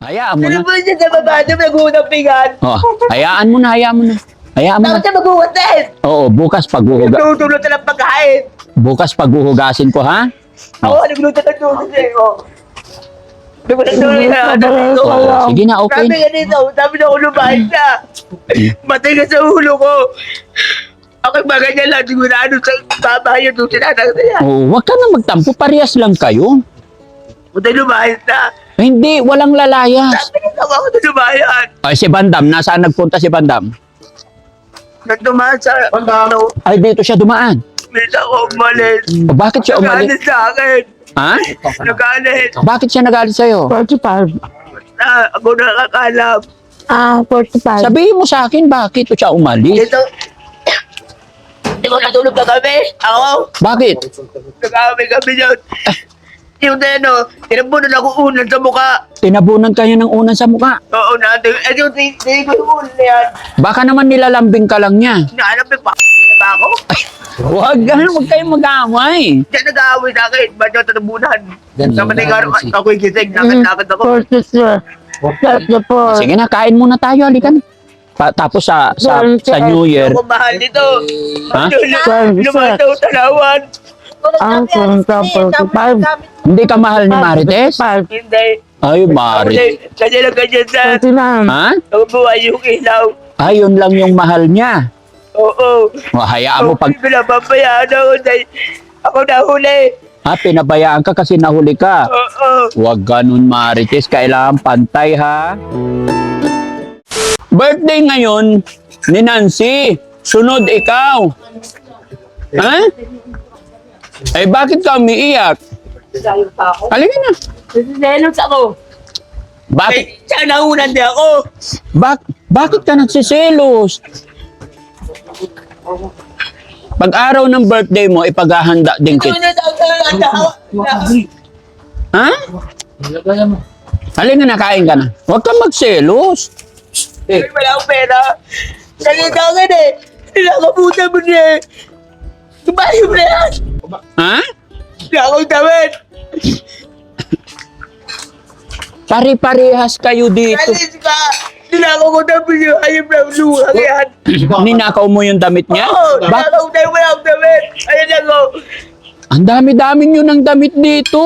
Hayaan mo Ano na. ba siya sa baba niya nag-uunang pingan? Oh, hayaan mo na, hayaan mo na. Hayaan mo Bakit na. siya mag-uunang din? Oo, bukas paghuhuga Nagtutulog na ng pagkain. bukas paghuhugasin ko ha. Ako, ng. Oh. Hindi ko nagtulog na. Oo, sige na, okay. Sabi nga dito, sabi na ako lumahin na. Matay ka sa ulo ko. Ako mga ganyan lang, sigurado sa babae yung sinatang na yan. Oo, wag ka na magtampo, parehas lang kayo. Matay lumahin na. Hindi, walang lalayas. Sabi na ako na lumayan. Ay, si Bandam, nasaan nagpunta si Bandam? Nagdumaan sa... Ano, Ay, dito siya dumaan. minsan ako umalis. O, bakit siya umalis? Nagalit sa akin. Ha? Nagalit. Bakit siya nagalit sa'yo? 45. Na, ako nakakalap. Ah, 45. Sabihin mo sa akin, bakit siya umalis? Dito. Hindi ko natulog na kami. Ako. Bakit? Nag-away kami yun. Yung ano, tinabunan ako unan sa mukha. Tinabunan kayo ng unan sa mukha. Oo natin. Eh yung hindi ko yung unan na yan. Baka naman nilalambing ka lang niya. Yung pa na ba ako? Huwag ganun, huwag kayong mag-aaway. Diyan nag-aaway sa akin. Ba't yung tinabunan? Sa maningar, ako yung gising. Nakit-nakit ako. 43. 34. Sige na, kain muna tayo, halika na. Pa- tapos sa, sa, sa New Year, Ako mahal nito. Ha? Lumayan daw talawan. Ang 45. hindi ka mahal ni Marites? 5. Hindi. Ay, Marites. Kasi, kasi lang ganyan sa... 29. Ha? Ako buhay yung ilaw. Ay, yun lang yung mahal niya. Oo. O, hayaan mo pag... Pinapabayaan ako dahil ako nahuli. Ha, pinabayaan ka kasi nahuli ka. Oo. Huwag ganun, Marites. Kailangan pantay, ha? Birthday ngayon ni Nancy. Sunod ikaw. Ha? Eh, bakit ka umiiyak? Sayo pa ako. Halika na. Nasiselos ako. Bakit? Eh, siya naunan din ako. Bak bakit ka nagsiselos? Pag araw ng birthday mo, ipaghahanda din Ito kita. na daw talaga. Ha? Halika na, kain ka na. Huwag kang magselos. Eh, wala akong pera. Akin eh. Nilakabutan mo niya eh. Tumayo mo na yan. Ha? Hindi akong damit. Pare-parehas kayo dito. Alis ka. Nilakaw ko na mo yung ayam na luha yan. Ninakaw mo yung damit niya? Oo, Bak nilakaw tayo wala akong damit. Ayan ako. ang dami-dami nyo ng damit dito.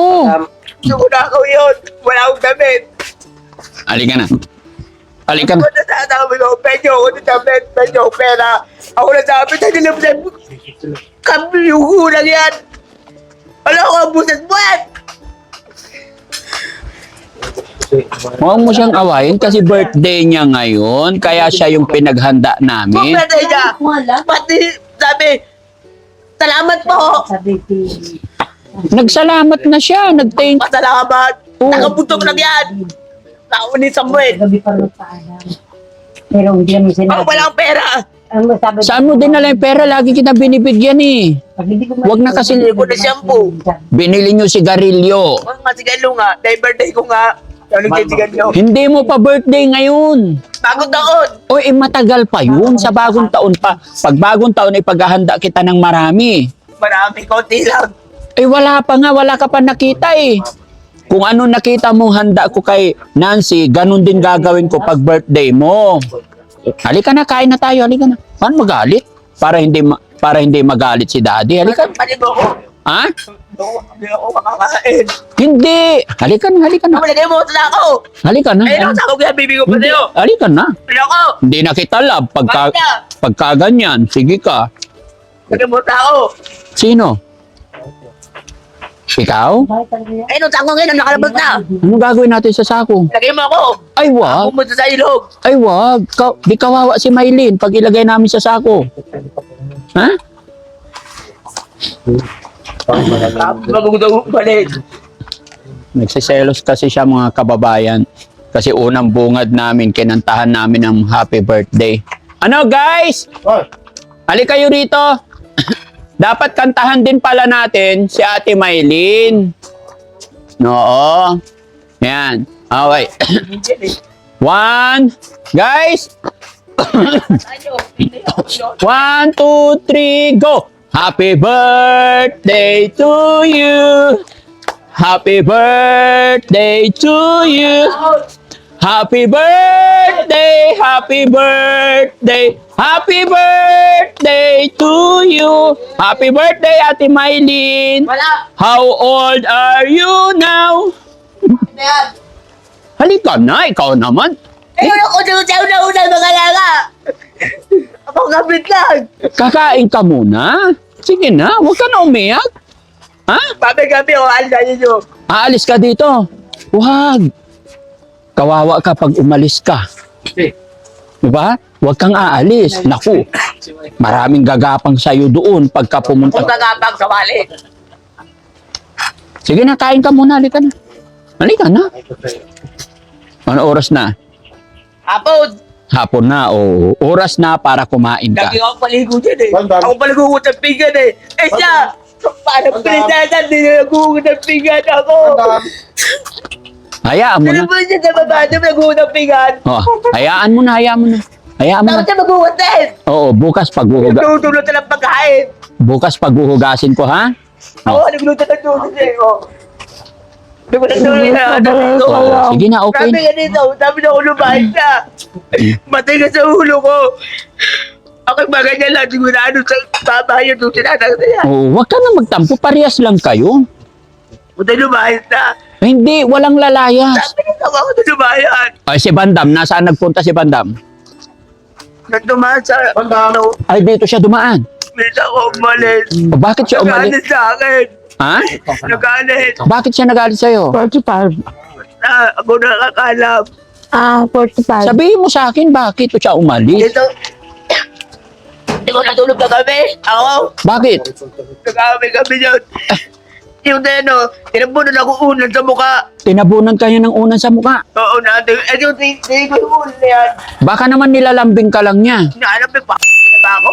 Gusto ko nakaw yun. Wala akong damit. Halika na. Halika na. Ako na sasabi ko, pedyo ako na damit, pedyo ako pera. Ako na sabi, tayo nilang sabi, kami yung kulang yan. Wala ko ang buses mo yan. Huwag mo siyang awayin kasi birthday niya ngayon. Kaya siya yung pinaghanda namin. Pagpatay niya. Pati sabi, salamat po. Nagsalamat na siya. Nag-thank Pasalamat. Nakabutok lang yan. Tao ni Samuel. Gabi pa magpaalam. Pero hindi naman Ako sinabi. wala akong pera. Ang masabi Saan mo dinala yung pera? Lagi kita binibigyan eh. Pag hindi ko Wag na kasi- Hindi ko na shampoo. Binili nyo sigarilyo. Mga nga sigalo nga. Dahil birthday ko nga. Hindi mo pa birthday ngayon. Bagong taon. O eh, matagal pa yun. Sa bagong taon pa. Pag bagong taon ay paghahanda kita ng marami. Marami, konti lang. Eh wala pa nga, wala ka pa nakita eh. Kung ano nakita mong handa ko kay Nancy, ganun din gagawin ko pag birthday mo. Halika na, kain na tayo, halika na. Paano magalit? Para hindi ma- para hindi magalit si Daddy. Halika. Ako. Ha? Hindi ako makakain. Hindi. Halika na, halika na. Malagay mo sa ako. Halika na. Ayun ako sa ako kaya bibi ko pa Hindi, sa'yo. halika na. Hindi ako. Hindi na kita love pagka, Bakit na? pagka ganyan. Sige ka. Lagay mo sa ako. Sino? Ikaw? Ayun ang sako ngayon. Nakalabas na. Anong gagawin natin sa sako? Lagay mo ako. Ay, wag. Pumunta sa ilog. Ay, wag. Ka- di kawawa si Maylin pag ilagay namin sa sako. Ha? Magugdaw balik. Nagsiselos kasi siya mga kababayan. Kasi unang bungad namin, kinantahan namin ng happy birthday. Ano guys? Halika kayo rito. Dapat kantahan din pala natin si Ate Maylin. Oo. Yan. Okay. One. Guys. One, two, three, go! Happy birthday to you! Happy birthday to you! Happy birthday, happy birthday, happy birthday to you. Happy birthday, Ate Mylene. Wala. How old are you now? Yan. Halika na, ikaw naman. Eh, ako sa una-una mga lala. Ako kapit lang. Kakain ka muna. Sige na, huwag ka na umiyak. Ha? Pabi-gabi ako, alisayin nyo. Aalis ka dito. Huwag. Kawawa ka pag umalis ka. Diba? Huwag kang aalis. Naku, maraming gagapang sa'yo doon pagka pumunta. Kung kagapang sa wali. Sige na, kain ka muna. Halika na. Halika na. Ano oras na? Hapon. Hapon na. O oras na para kumain ka. Lagi ako paligo dyan eh. Ako paligo ko sa pinggan eh. Eh siya, parang pinisasan, hindi na nagugo ng pinggan ako. Hayaan mo Ano na. ba siya sa baba na nagugo ng pinggan? Oh, hayaan mo na, hayaan mo na. Hayaan mo na. siya din? Oo, bukas paghuhuga Tutulog na ng pagkain. bukas paghuhugasin ko ha. Ako, nagluto ng tulog eh. Oh. Na ano. Oh, sige na, okay. Sabi nga dito, sabi na ako lumahit na. Matay ka sa ulo ko. Ako mga ganyan lang, sigurado sa baba yun yung sinasakta niya. Oh, wag ka na magtampo, parehas lang kayo. Matay lumahit na. Hindi, walang lalayas. Sabi niya ako na lumayan. Ay, si Bandam, nasaan nagpunta si Bandam? Nagdumaan sa... Bandam. Ano, Ay, dito siya dumaan. minsan ako umalis. O, bakit siya umalis? Nagalit sa akin. Ha? Nagalit. Bakit siya nagalit sa'yo? 45. Na, ako nakakalap. Ah, 45. Sabihin mo sa akin, bakit siya umalis? Dito. Hindi ko natulog na kami. Ako. Bakit? Nag-aaway kami yun. Yung ano, tinabunan ako unan sa mukha. Tinabunan kayo ng unan sa mukha. Oo natin. Eh yung hindi ko yung unan na yan. Baka naman nilalambing ka lang niya. Yung pa na ba ako?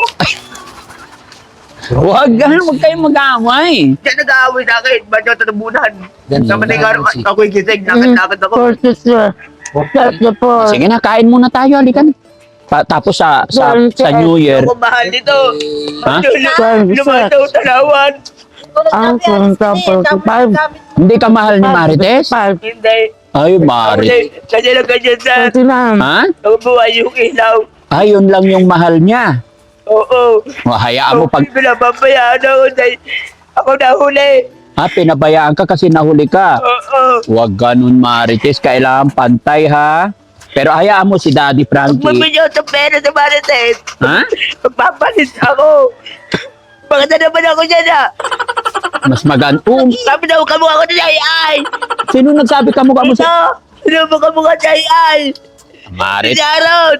Huwag ganun, huwag kayong mag-away. Diyan nag-aaway sa akin. Ba't yung tinabunan? Sa maningar, ako yung gising. Nakit-nakit ako. 46. 34. Sige na, kain muna tayo, halika na. Pa- tapos sa, sa, sa New Year, Ako mahal nito. Ha? Lumayan daw talawan. Ang 45. hindi ka mahal ni Marites? 5. Hindi. Ay, Marites. Kanya lang ganyan sa... 29. Ha? Ako buhay yung ilaw. Ay, yun lang yung mahal niya. Oo. O, hayaan mo pag... Ako pinapabayaan ako. dahil Ako nahuli. Ha, pinabayaan ka kasi nahuli ka. Oo. Huwag ganun, Marites. Kailangan pantay, ha? Pero hayaan mo si Daddy Frankie. Magbibigyan ako sa pera sa Marites. Ha? Magpapalit ako. Maganda naman ako dyan ah. Mas maganda. Oh, Sabi na kamukha ko ni Ay Ay. sino nagsabi ka mukha mo Ito. sa... Sino ba kamukha ni Ay Ay? Si Marit, Sharon.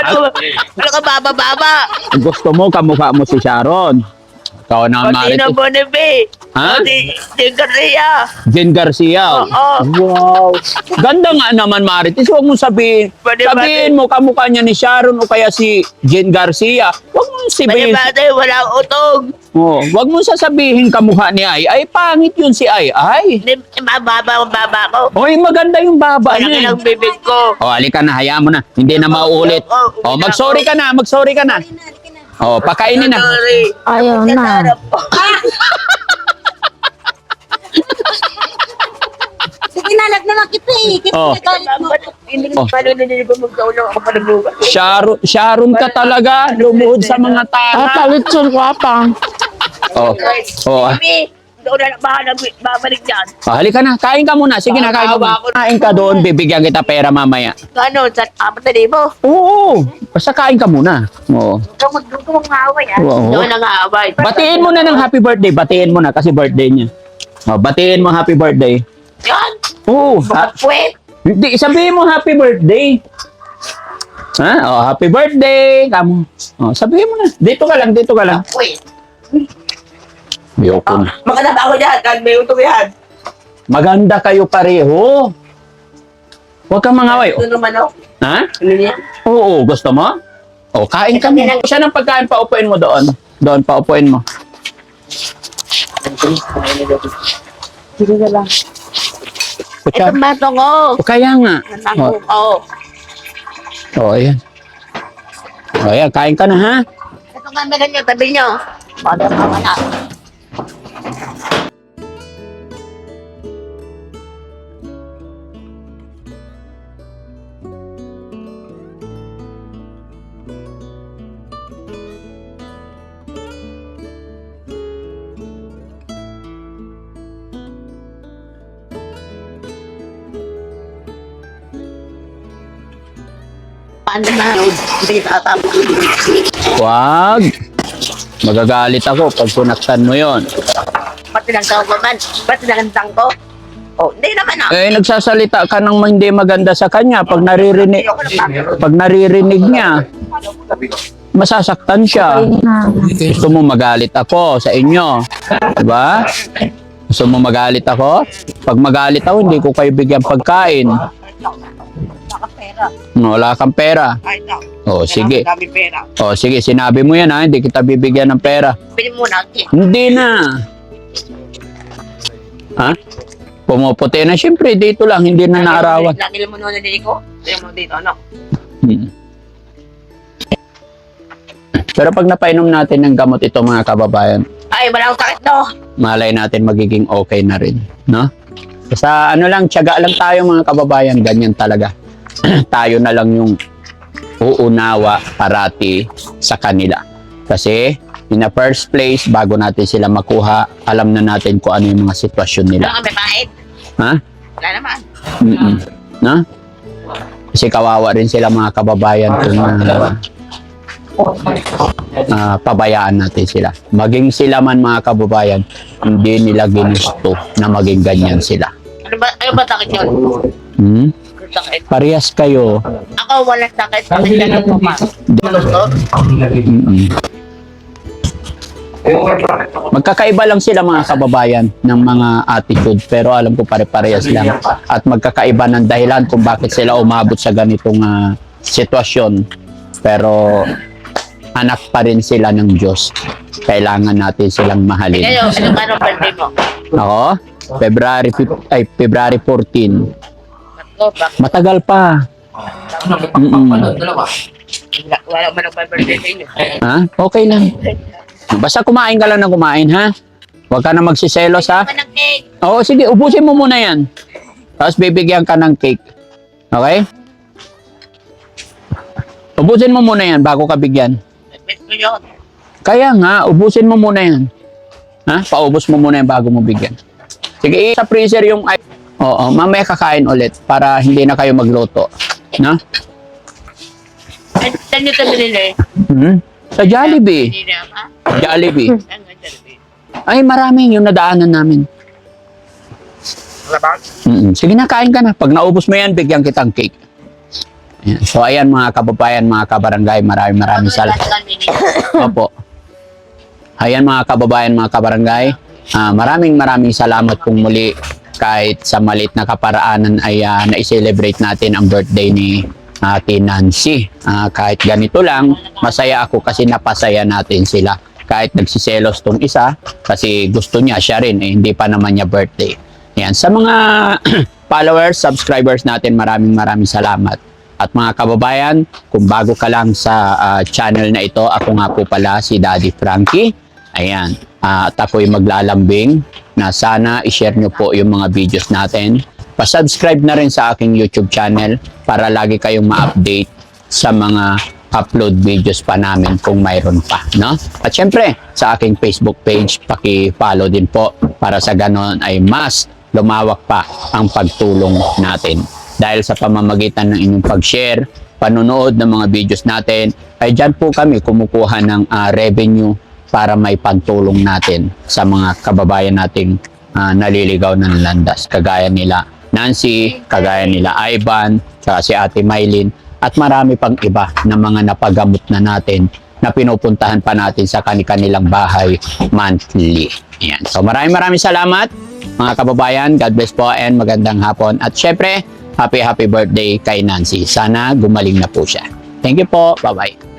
ano? Ano ka baba-baba? gusto mo kamukha mo si Sharon. Ikaw na, Pati na Marites. Bonibe. Ha? Pati si Garcia. Jen Garcia. Oo. Wow. Ganda nga naman, Marites. Huwag mo sabihin. Pwede sabihin mo kamukha niya ni Sharon o kaya si Jen Garcia. Huwag mo sabihin. Bani-bani, walang utog. Oh, huwag mo sasabihin kamukha ni Ay. Ay, pangit yun si Ay. Ay. Hindi, mababa ang baba ko. Oy, maganda yung baba Malaki niya. lang bibig ko. Oh, halika na, hayaan mo na. Hindi na mauulit. Oh, mag-sorry ka na, mag-sorry ka na. Oh, pakainin na. Sorry. Ayaw na. Sige na, naman kita eh. Kasi Oh. nagalit mo. Hindi Oh. paano nililig ko magkaulong ako pa. Sharon, Sharon ka talaga. Lumuhod sa mga Ah, tanga. talitsun ko pa. Oh, oh, ah. Baby, doon na bahala, babalik dyan. Oh, halika na, kain ka muna. Sige na, kain ka muna. Kain ka doon, bibigyan kita pera mamaya. Ano, sa apat na libo? Oo, basta kain ka muna. Oo. Huwag mo- mo maaway ah. Oo. Doon na nga, abay. Batiin mo na ng happy birthday. Batiin mo na kasi birthday niya. Oh, batiin mo happy birthday. Yan! Oo. ha- Pwet! Hindi, sabihin mo happy birthday. Ha? Oh, happy birthday. Kamu. Oh, sabihin mo na. Dito ka lang, dito ka lang. Pwet! Ayoko na. Maganda ba ako dyan? Kahit may utog yan. Maganda kayo pareho. Huwag kang mangaway. Ito naman ako. Ha? Ano niya? Oo, gusto mo? O, kain ka mo. Siya ng pagkain, paupuin mo doon. Doon, paupuin mo. Sige na lang. Kutsa. Ito mato ko. O, kaya nga. Naku ko. O, ayan. O, ayan, kain ka na, ha? Ito nga meron nyo, tabi nyo. Bada pa Wag. Magagalit ako pag punaktan mo yon. Ba't tinagtang ko man? Ba't tinagtang ko? Oh, hindi naman ah. Eh, nagsasalita ka ng hindi maganda sa kanya. Pag naririnig, pag naririnig niya, masasaktan siya. Gusto mo magalit ako sa inyo. Diba? Gusto mo magalit ako? Pag magalit ako, hindi ko kayo bigyan pagkain. Pera. Wala kang pera. Ay, ito. O, sige. Dami pera. O, sige, sinabi mo yan ha. Hindi kita bibigyan ng pera. Pili mo na. Okay. Hindi na. Ha? Pumuputi na. Siyempre, dito lang. Hindi na naarawan. Lagi mo nuna dito ko. Tingnan mo dito, ano? Hmm. Pero pag napainom natin ng gamot ito mga kababayan, Ay, wala akong sakit to. malay natin magiging okay na rin, no? Sa ano lang, tiyaga lang tayo mga kababayan, ganyan talaga. tayo na lang yung uunawa parati sa kanila. Kasi in the first place, bago natin sila makuha, alam na natin kung ano yung mga sitwasyon nila. Wala kang pahit. Ha? Wala naman. Mm-mm. No? Kasi kawawa rin sila mga kababayan kung ah, ah, pabayaan natin sila. Maging sila man mga kababayan, hindi nila ginusto na maging ganyan sila. Ano ba, ano ba sakit yun? Hmm? Sakit? Parehas kayo. Ako wala sakit. Lang ako pa. Gusto? Mm-mm. Magkakaiba lang sila mga kababayan ng mga attitude pero alam ko pare-parehas lang at magkakaiba ng dahilan kung bakit sila umabot sa ganitong ah, sitwasyon pero anak pa rin sila ng Diyos kailangan natin silang mahalin Ngayon, ano ba ang birthday mo? ako February fif- ay February 14 Ba't ba? matagal pa Mm-mm. Wala, wala man ang birthday sa inyo. ha okay lang basta kumain ka lang ng kumain ha huwag ka na magsiselos ha Ano ng cake? Oo, sige, ubusin mo muna yan. Tapos bibigyan ka ng cake. Okay? Ubusin mo muna yan bago ka bigyan. Ko yun. Kaya nga, ubusin mo muna yan. Ha? Paubos mo muna yan bago mo bigyan. Sige, sa freezer yung... Oo, mamaya kakain ulit para hindi na kayo magluto. No? Saan nyo ito binili? Hmm? Sa Jollibee. Ha? Jollibee. Ay, maraming yung nadaanan namin. Wala ba? Mm-mm. Sige na, kain ka na. Pag naubos mo yan, bigyan kitang cake. Ayan. So, ayan mga kababayan, mga kabarangay, maraming maraming salamat. Opo. Ayan mga kababayan, mga kabarangay. ah, maraming maraming salamat kung muli kahit sa malit na kaparaanan ay ah, na-celebrate natin ang birthday ni Ate Nancy. Ah, kahit ganito lang, masaya ako kasi napasaya natin sila. Kahit nagsiselos tong isa kasi gusto niya siya rin eh, hindi pa naman niya birthday. Yan. Sa mga followers, subscribers natin, maraming maraming salamat. At mga kababayan, kung bago ka lang sa ah, channel na ito, ako nga po pala si Daddy Frankie. Ayan. Ah, at ako'y maglalambing na sana i-share nyo po yung mga videos natin. Pa-subscribe na rin sa aking YouTube channel para lagi kayong ma-update sa mga upload videos pa namin kung mayroon pa, no? At syempre, sa aking Facebook page, paki-follow din po para sa ganon ay mas lumawak pa ang pagtulong natin. Dahil sa pamamagitan ng inyong pag-share, panonood ng mga videos natin, ay dyan po kami kumukuha ng ah, revenue para may pantulong natin sa mga kababayan nating ah, naliligaw ng landas. Kagaya nila Nancy, kagaya nila Ivan, saka si Ate Maylin, at marami pang iba na mga napagamot na natin na pinupuntahan pa natin sa kanilang bahay monthly. Ayan. So maraming maraming salamat mga kababayan. God bless po and magandang hapon. At syempre, happy happy birthday kay Nancy. Sana gumaling na po siya. Thank you po. Bye-bye.